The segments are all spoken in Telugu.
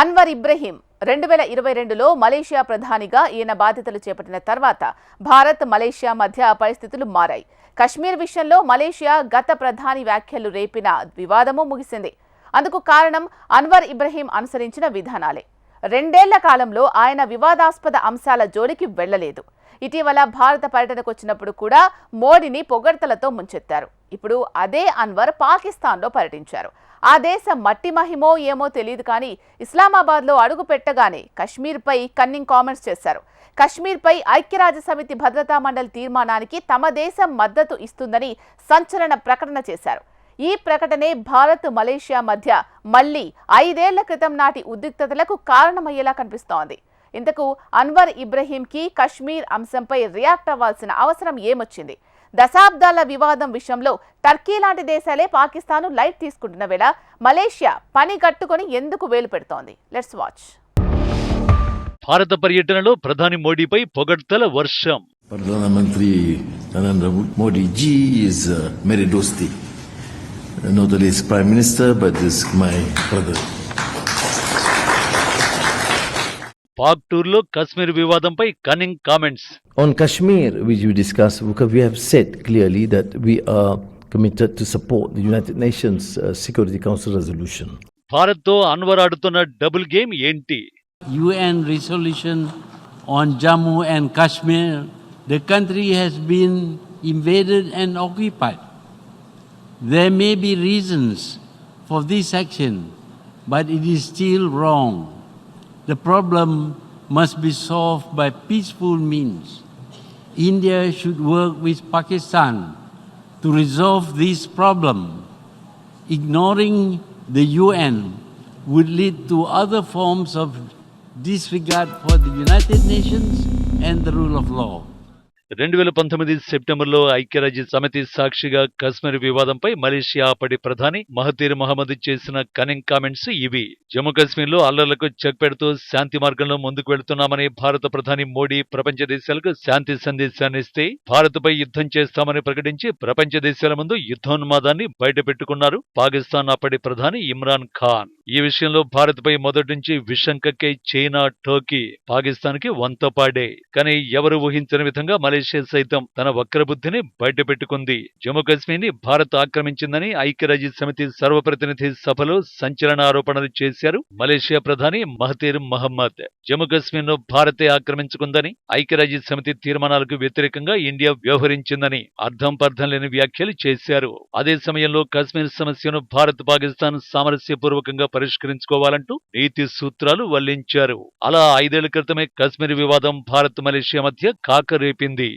అన్వర్ ఇబ్రహీం రెండు వేల ఇరవై రెండులో మలేషియా ప్రధానిగా ఈయన బాధ్యతలు చేపట్టిన తర్వాత భారత్ మలేషియా మధ్య పరిస్థితులు మారాయి. కశ్మీర్ విషయంలో మలేషియా గత ప్రధాని వ్యాఖ్యలు రేపిన వివాదము ముగిసింది. అందుకు కారణం అన్వర్ ఇబ్రహీం అనుసరించిన విధానాలే. రెండేళ్ళ కాలంలో ఆయన వివాదాస్పద అంశాల జోలికి వెళ్ళలేదు ఇటీవల భారత పర్యటనకు వచ్చినప్పుడు కూడా మోడీని పొగడ్తలతో ముంచెత్తారు. ఇప్పుడు అదే అన్వర్ పాకిస్తాన్లో పర్యటించారు. ఆ దేశ మట్టి మహిమో ఏమో తెలియదు కానీ ఇస్లామాబాద్లో అడుగు పెట్టగానే కశ్మీర్పై కన్నింగ్ కామెంట్స్ చేశారు. కశ్మీర్పై ఐక్యరాజ్య సమితి భద్రతా మండలి తీర్మానానికి తమ దేశం మద్దతు ఇస్తుందని సంచలన ప్రకటన చేశారు. ఈ ప్రకటనే భారత్ మలేషియా మధ్య మళ్ళీ ఐదేళ్ళ క్రితం నాటి ఉద్రిక్తతలకు కారణమయ్యేలా కనిపిస్తోంది. ఇంతకు అన్వర్ ఇబ్రహీంకి కశ్మీర్ అంశంపై రియాక్ట్ అవ్వాల్సిన అవసరం ఏమొచ్చింది? దశాబ్దాల వివాదం విషయంలో టర్కీ లాంటి దేశాలే పాకిస్తాన్ లైట్ తీసుకుంటున్న వేళ మలేషియా పని కట్టుకొని ఎందుకు వేలు పెడుతోంది? లెట్స్ వాచ్ భారత పర్యటనలో ప్రధాని మోడీపై పొగడ్తల వర్షం. Perdana Menteri Narendra Modi ji is uh, Mary Dosti. Not only is Prime Minister, but Pak టూర్లో కశ్మీర్ వివాదంపై cunning comments On Kashmir, which we discussed, because we have said clearly that we are committed to support the United Nations uh, Security Council resolution. భారత్తో అన్వర్ ఆడుతున్న డబుల్ గేమ్ ఏంటి UN resolution on Jammu and Kashmir, the country has been invaded and occupied. There may be reasons for this action, but it is still wrong. The problem must be solved by peaceful means. India should work with Pakistan to resolve this problem. Ignoring the UN would lead to other forms of disregard for the United Nations and the rule of law. రెండు వేల పంతొమ్మిది సెప్టెంబర్లో ఐక్యరాజ్య సమితి సాక్షిగా కశ్మీర్ వివాదంపై మలేషియా అప్పటి ప్రధాని మహతీర్ మహమ్మద్ చేసిన కనింగ్ కామెంట్స్ ఇవి. జమ్మూ కాశ్మీర్లో అల్లర్లకు చెక్ పెడుతూ శాంతి మార్గంలో ముందుకు వెళుతున్నామని భారత ప్రధాని మోడీ ప్రపంచ దేశాలకు శాంతి సందేశాన్ని ఇస్తే భారత్పై యుద్ధం చేస్తామని ప్రకటించి ప్రపంచ దేశాల ముందు యుద్ధోన్మాదాన్ని బయటపెట్టుకున్నారు. పాకిస్తాన్ అప్పటి ప్రధాని ఇమ్రాన్ ఖాన్. ఈ విషయంలో భారత్పై మొదటి నుంచి విషం కక్కే చైనా టర్కీ పాకిస్తాన్కి వంతపాడే. కానీ ఎవరు ఊహించిన విధంగా మలేషియా సైతం తన వక్రబుద్ధిని బయటపెట్టుకుంది. జమ్మూ కాశ్మీర్ని భారత్ ఆక్రమించిందని ఐక్యరాజ్య సమితి సర్వప్రతినిధి సభలో సంచలన ఆరోపణలు చేశారు మలేషియా ప్రధాని మహతీర్ మహమ్మద్. జమ్మూ కాశ్మీర్ను భారతే ఆక్రమించుకుందని ఐక్యరాజ్య సమితి తీర్మానాలకు వ్యతిరేకంగా ఇండియా వ్యవహరించిందని అర్థం పర్థం లేని వ్యాఖ్యలు చేశారు. అదే సమయంలో కాశ్మీర్ సమస్యను భారత్ పాకిస్తాన్ సామరస్యపూర్వకంగా పరిష్కరించుకోవాలంటూ నీతి సూత్రాలు వల్లించారు. అలా ఐదేళ్ళ క్రితమే కాశ్మీర్ వివాదం భారత్ మలేషియా మధ్య కాకరేపింది.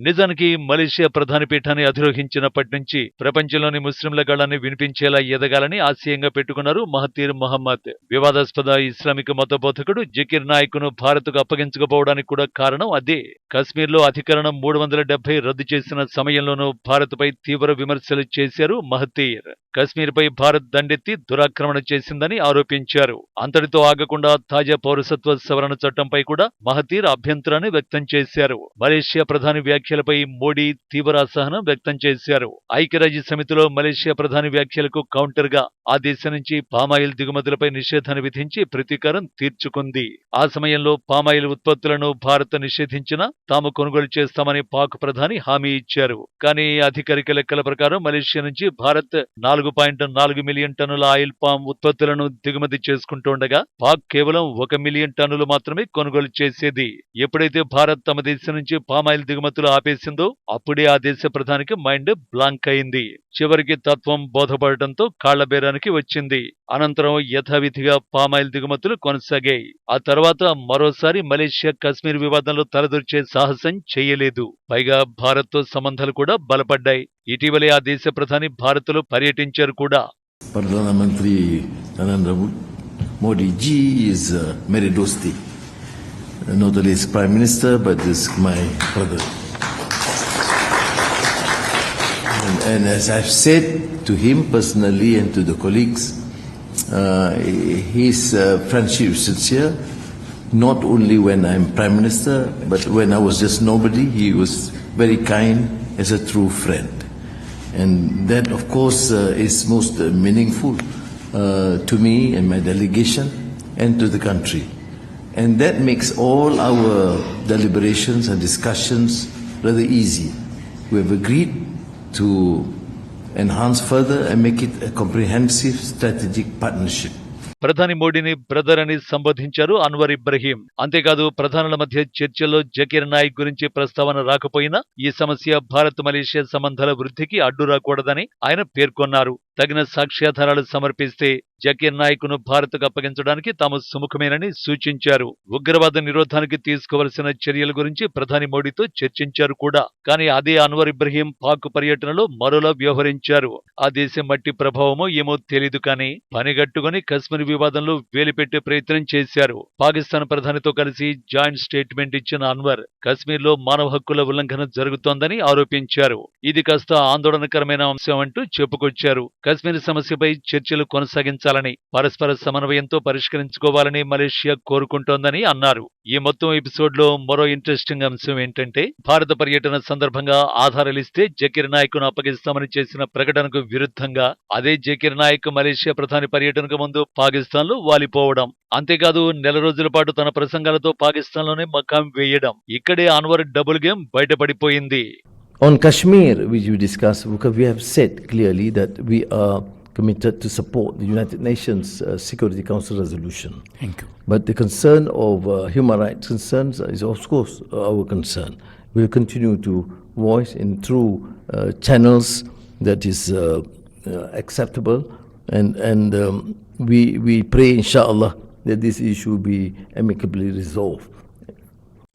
నిజానికి మలేషియా ప్రధాని పీఠాన్ని అధిరోహించినప్పటి నుంచి ప్రపంచంలోని ముస్లింల గళాన్ని వినిపించేలా ఎదగాలని ఆశయంగా పెట్టుకున్నారు మహతీర్ మహమ్మద్. వివాదాస్పద ఇస్లామిక్ మతబోధకుడు జకీర్ నాయక్ను భారత్కు అప్పగించకపోవడానికి కూడా కారణం అదే. కశ్మీర్లో అధికరణం మూడు వందల డెబ్బై రద్దు చేసిన సమయంలోనూ భారత్పై తీవ్ర విమర్శలు చేశారు మహతీర్. కశ్మీర్పై భారత్ దండెత్తి దురాక్రమణ చేసిందని ఆరోపించారు. అంతటితో ఆగకుండా తాజా పౌరసత్వ సవరణ చట్టంపై కూడా మహతీర్ అభ్యంతరాన్ని వ్యక్తం చేశారు. మలేషియా ప్రధాని వ్యాఖ్యలపై మోడీ తీవ్ర అసహనం వ్యక్తం చేశారు. ఐక్యరాజ్య సమితిలో మలేషియా ప్రధాని వ్యాఖ్యలకు కౌంటర్గా ఆ దేశం నుంచి పామాయిల్ దిగుమతులపై నిషేధాన్ని విధించి ప్రతీకారం తీర్చుకుంది. ఆ సమయంలో పామాయిల్ ఉత్పత్తులను భారత్ నిషేధించినా తాము కొనుగోలు చేస్తామని పాక్ ప్రధాని హామీ ఇచ్చారు. కానీ అధికారిక లెక్కల ప్రకారం మలేషియా నుంచి భారత్ నాలుగు పాయింట్ నాలుగు మిలియన్ టన్నుల ఆయిల్ పామ్ ఉత్పత్తులను దిగుమతి చేసుకుంటుండగా పాక్ కేవలం ఒక మిలియన్ టన్నులు మాత్రమే కొనుగోలు చేసేది. ఎప్పుడైతే భారత్ తమ దేశం నుంచి పామాయిల్ దిగుమతులు ఆపేసిందో అప్పుడే ఆ దేశ ప్రధానికి మైండ్ బ్లాంక్ అయింది. చివరికి తత్వం బోధపడటంతో కాళ్ళ బేరానికి వచ్చింది. అనంతరం యథావిధిగా పామాయిల్ దిగుమతులు కొనసాగాయి. ఆ తర్వాత మరోసారి మలేషియా కశ్మీర్ వివాదంలో తలదొరిచే సాహసం చేయలేదు. పైగా భారత్తో సంబంధాలు కూడా బలపడ్డాయి. ఇటీవలే ఆ దేశ ప్రధాని భారత్లో పర్యటించారు కూడా. ప్రధానమంత్రి Narendra Modi And as I've said to him personally and to the colleagues uh, his uh, friendship is sincere. Not only when I'm Prime Minister, but when I was just nobody, he was very kind as a true friend. And that, of course, uh, is most meaningful uh, to me and my delegation and to the country. And that makes all our deliberations and discussions rather easy. We have agreed to enhance further and make it a comprehensive strategic partnership. ప్రధాని మోడీని బ్రదర్ అని సంబోధించారు అన్వర్ ఇబ్రహీం అంతేకాదు ప్రధానుల మధ్య చర్చల్లో జకీర్ నాయక్ గురించి ప్రస్తావన రాకపోయినా ఈ సమస్య భారత్ మలేషియా సంబంధాల వృద్ధికి అడ్డు రాకూడదని ఆయన పేర్కొన్నారు తగిన సాక్ష్యాధారాలు సమర్పిస్తే జకీర్ నాయకును భారత్కు అప్పగించడానికి తాము సుముఖమేనని సూచించారు. ఉగ్రవాద నిరోధానికి తీసుకోవలసిన చర్యల గురించి ప్రధాని మోడీతో చర్చించారు కూడా. కానీ అదే అన్వర్ ఇబ్రహీం పాక్ పర్యటనలో మరోలా వ్యవహరించారు. ఆ దేశం మట్టి ప్రభావమో ఏమో తెలీదు కానీ పనిగట్టుకుని కశ్మీర్ వివాదంలో వేలిపెట్టే ప్రయత్నం చేశారు. పాకిస్తాన్ ప్రధానితో కలిసి జాయింట్ స్టేట్మెంట్ ఇచ్చిన అన్వర్ కశ్మీర్లో మానవ హక్కుల ఉల్లంఘన జరుగుతోందని ఆరోపించారు. ఇది కాస్త ఆందోళనకరమైన అంశం అంటూ చెప్పుకొచ్చారు. కశ్మీర్ సమస్యపై చర్చలు కొనసాగించాలని పరస్పర సమన్వయంతో పరిష్కరించుకోవాలని మలేషియా కోరుకుంటోందని అన్నారు. ఈ మొత్తం ఎపిసోడ్లో మరో ఇంట్రెస్టింగ్ అంశం ఏంటంటే భారత పర్యటన సందర్భంగా ఆధారాలిస్తే జకీర్ నాయక్ను అప్పగిస్తామని చేసిన ప్రకటనకు విరుద్ధంగా అదే జకీర్ నాయక్ మలేషియా ప్రధాని పర్యటనకు ముందు పాకిస్తాన్లో వాలిపోవడం. అంతేకాదు నెల రోజుల పాటు తన ప్రసంగాలతో పాకిస్తాన్లోనే మకాం వేయడం. ఇక్కడే అన్వర్ డబుల్ గేమ్ బయటపడిపోయింది. On Kashmir, which we discussed, we have said clearly that we are committed to support the United Nations uh, Security Council resolution. Thank you. But the concern of uh, human rights concerns is, of course, our concern. We'll continue to voice in through uh, channels that is uh, uh, acceptable, and and um, we we pray, inshallah, that this issue be amicably resolved.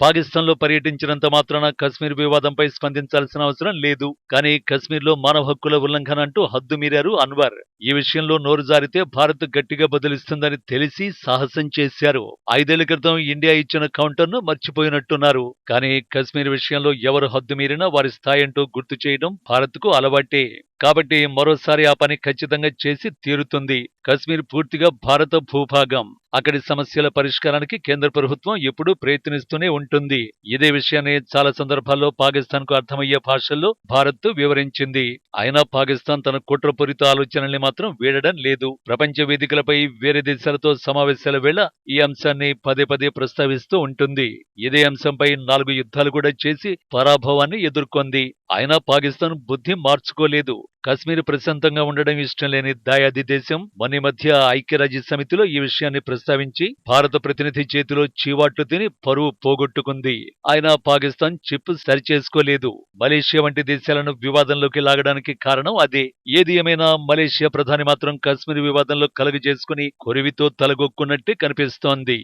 పాకిస్తాన్లో పర్యటించినంత మాత్రాన కశ్మీర్ వివాదంపై స్పందించాల్సిన అవసరం లేదు. కానీ కశ్మీర్లో మానవ హక్కుల ఉల్లంఘన అంటూ హద్దు మీరారు అన్వర్. ఈ విషయంలో నోరు జారితే భారత్ గట్టిగా బదులిస్తుందని తెలిసి సాహసం చేశారు. ఐదేళ్ళ క్రితం ఇండియా ఇచ్చిన కౌంటర్ను మర్చిపోయినట్టున్నారు. కానీ కశ్మీర్ విషయంలో ఎవరు హద్దు మీరినా వారి స్థాయి అంటూ గుర్తు చేయడం భారత్కు అలవాటే. కాబట్టి మరోసారి ఆ పని ఖచ్చితంగా చేసి తీరుతుంది. కశ్మీర్ పూర్తిగా భారత భూభాగం. అక్కడి సమస్యల పరిష్కారానికి కేంద్ర ప్రభుత్వం ఎప్పుడూ ప్రయత్నిస్తూనే ఉంటుంది. ఇదే విషయాన్ని చాలా సందర్భాల్లో పాకిస్తాన్కు అర్థమయ్యే భాషల్లో భారత్ వివరించింది. అయినా పాకిస్తాన్ తన కుట్రపూరిత ఆలోచనల్ని మాత్రం వీడడం లేదు. ప్రపంచ వేదికలపై వేరే దేశాలతో సమావేశాల వేళ ఈ అంశాన్ని పదే పదే ప్రస్తావిస్తూ ఉంటుంది. ఇదే అంశంపై నాలుగు యుద్ధాలు కూడా చేసి పరాభవాన్ని ఎదుర్కొంది. అయినా పాకిస్తాన్ బుద్ధి మార్చుకోలేదు. కశ్మీర్ ప్రశాంతంగా ఉండడం ఇష్టం లేని దాయాది దేశం మొన్న మధ్య ఐక్యరాజ్య సమితిలో ఈ విషయాన్ని ప్రస్తావించి భారత ప్రతినిధి చేతిలో చీవాట్లు తిని పరువు పోగొట్టుకుంది. ఆయన పాకిస్తాన్ చిప్ సరిచేసుకోలేదు. మలేషియా వంటి దేశాలను వివాదంలోకి లాగడానికి కారణం అదే. ఏది ఏమైనా మలేషియా ప్రధాని మాత్రం కశ్మీర్ వివాదంలో కలుగజేసుకుని కొరివితో తలగొక్కున్నట్టే కనిపిస్తోంది.